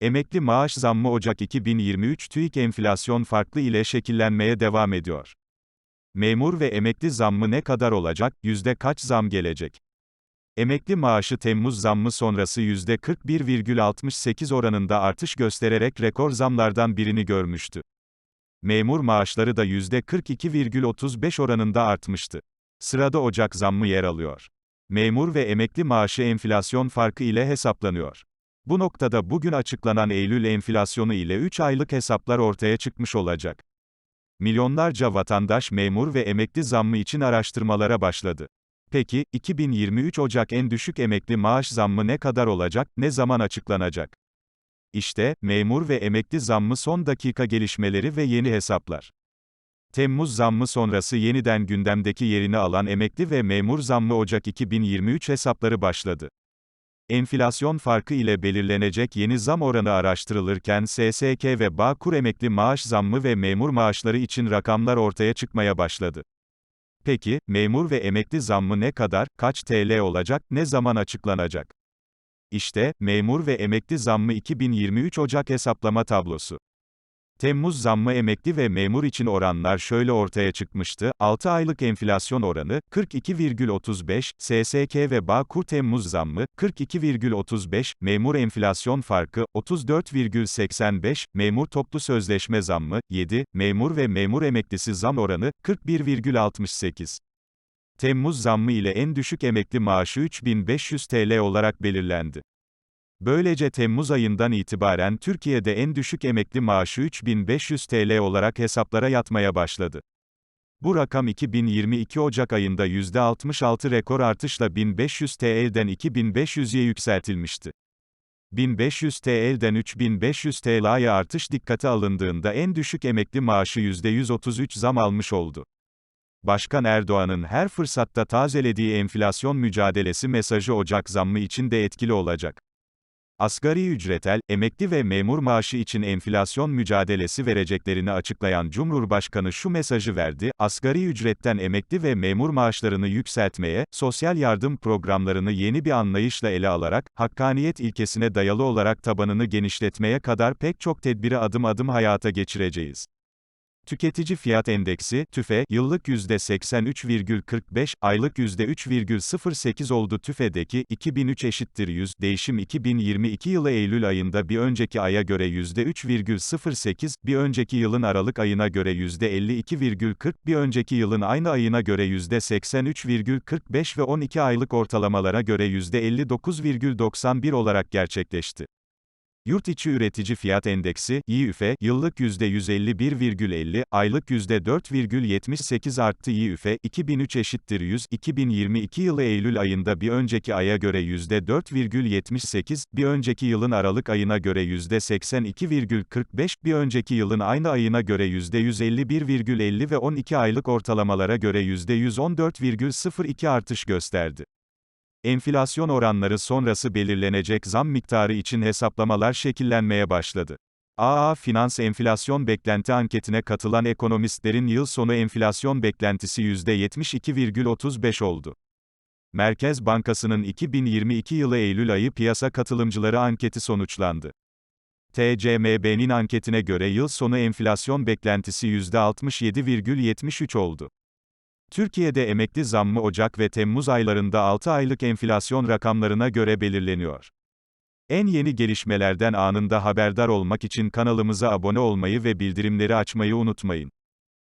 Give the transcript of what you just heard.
Emekli maaş zammı Ocak 2023 TÜİK enflasyon farklı ile şekillenmeye devam ediyor. Memur ve emekli zammı ne kadar olacak, yüzde kaç zam gelecek? Emekli maaşı Temmuz zammı sonrası %41,68 oranında artış göstererek rekor zamlardan birini görmüştü. Memur maaşları da %42,35 oranında artmıştı. Sırada Ocak zammı yer alıyor. Memur ve emekli maaşı enflasyon farkı ile hesaplanıyor. Bu noktada bugün açıklanan Eylül enflasyonu ile 3 aylık hesaplar ortaya çıkmış olacak. Milyonlarca vatandaş memur ve emekli zammı için araştırmalara başladı. Peki, 2023 Ocak en düşük emekli maaş zammı ne kadar olacak, ne zaman açıklanacak? İşte, memur ve emekli zammı son dakika gelişmeleri ve yeni hesaplar. Temmuz zammı sonrası yeniden gündemdeki yerini alan emekli ve memur zammı Ocak 2023 hesapları başladı. Enflasyon farkı ile belirlenecek yeni zam oranı araştırılırken SSK ve Bağkur emekli maaş zammı ve memur maaşları için rakamlar ortaya çıkmaya başladı. Peki, memur ve emekli zammı ne kadar, kaç TL olacak, ne zaman açıklanacak? İşte, memur ve emekli zammı 2023 Ocak hesaplama tablosu. Temmuz zammı emekli ve memur için oranlar şöyle ortaya çıkmıştı. 6 aylık enflasyon oranı 42,35, SSK ve Bağkur Temmuz zammı 42,35, memur enflasyon farkı 34,85, memur toplu sözleşme zammı 7, memur ve memur emeklisi zam oranı 41,68. Temmuz zammı ile en düşük emekli maaşı 3500 TL olarak belirlendi. Böylece Temmuz ayından itibaren Türkiye'de en düşük emekli maaşı 3500 TL olarak hesaplara yatmaya başladı. Bu rakam 2022 Ocak ayında %66 rekor artışla 1500 TL'den 2500'ye yükseltilmişti. 1500 TL'den 3500 TL'ye artış dikkate alındığında en düşük emekli maaşı %133 zam almış oldu. Başkan Erdoğan'ın her fırsatta tazelediği enflasyon mücadelesi mesajı Ocak zammı için de etkili olacak. Asgari ücretel, emekli ve memur maaşı için enflasyon mücadelesi vereceklerini açıklayan Cumhurbaşkanı şu mesajı verdi, asgari ücretten emekli ve memur maaşlarını yükseltmeye, sosyal yardım programlarını yeni bir anlayışla ele alarak, hakkaniyet ilkesine dayalı olarak tabanını genişletmeye kadar pek çok tedbiri adım adım hayata geçireceğiz. Tüketici Fiyat Endeksi, TÜFE, yıllık %83,45, aylık %3,08 oldu. TÜFE'deki 2003 eşittir 100 değişim 2022 yılı Eylül ayında bir önceki aya göre %3,08, bir önceki yılın Aralık ayına göre %52,40, bir önceki yılın aynı ayına göre %83,45 ve 12 aylık ortalamalara göre %59,91 olarak gerçekleşti. Yurt içi üretici fiyat endeksi, YÜFE, yıllık %151,50, aylık %4,78 arttı YÜFE, 2003 eşittir 100, 2022 yılı Eylül ayında bir önceki aya göre %4,78, bir önceki yılın Aralık ayına göre %82,45, bir önceki yılın aynı ayına göre %151,50 ve 12 aylık ortalamalara göre %114,02 artış gösterdi. Enflasyon oranları sonrası belirlenecek zam miktarı için hesaplamalar şekillenmeye başladı. AA Finans enflasyon beklenti anketine katılan ekonomistlerin yıl sonu enflasyon beklentisi %72,35 oldu. Merkez Bankası'nın 2022 yılı Eylül ayı piyasa katılımcıları anketi sonuçlandı. TCMB'nin anketine göre yıl sonu enflasyon beklentisi %67,73 oldu. Türkiye'de emekli zammı Ocak ve Temmuz aylarında 6 aylık enflasyon rakamlarına göre belirleniyor. En yeni gelişmelerden anında haberdar olmak için kanalımıza abone olmayı ve bildirimleri açmayı unutmayın.